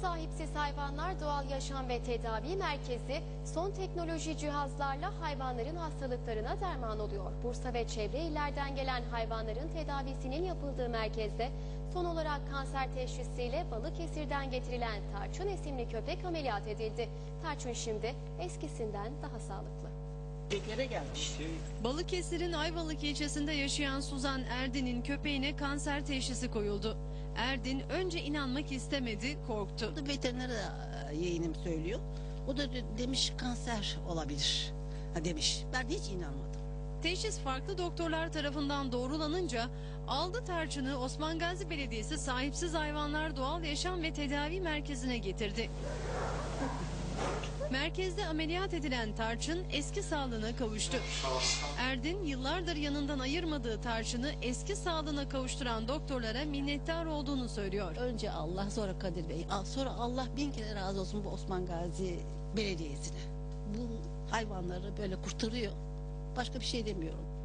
Sahipsiz Hayvanlar Doğal Yaşam ve Tedavi Merkezi son teknoloji cihazlarla hayvanların hastalıklarına derman oluyor. Bursa ve çevre illerden gelen hayvanların tedavisinin yapıldığı merkezde son olarak kanser teşhisiyle Balıkesir'den getirilen Tarçın isimli köpek ameliyat edildi. Tarçın şimdi eskisinden daha sağlıklı. Beklere gelmiş. Balıkesir'in Ayvalık ilçesinde yaşayan Suzan Erdin'in köpeğine kanser teşhisi koyuldu. Erdin önce inanmak istemedi, korktu. Veteriner e, yeğenim söylüyor. O da de- demiş kanser olabilir. Ha demiş. Ben de hiç inanmadım. Teşhis farklı doktorlar tarafından doğrulanınca aldı tarçını Osman Gazi Belediyesi Sahipsiz Hayvanlar Doğal Yaşam ve Tedavi Merkezi'ne getirdi. Merkezde ameliyat edilen Tarçın eski sağlığına kavuştu. Erdin yıllardır yanından ayırmadığı Tarçın'ı eski sağlığına kavuşturan doktorlara minnettar olduğunu söylüyor. Önce Allah sonra Kadir Bey. Sonra Allah bin kere razı olsun bu Osman Gazi Belediyesi'ne. Bu hayvanları böyle kurtarıyor. Başka bir şey demiyorum.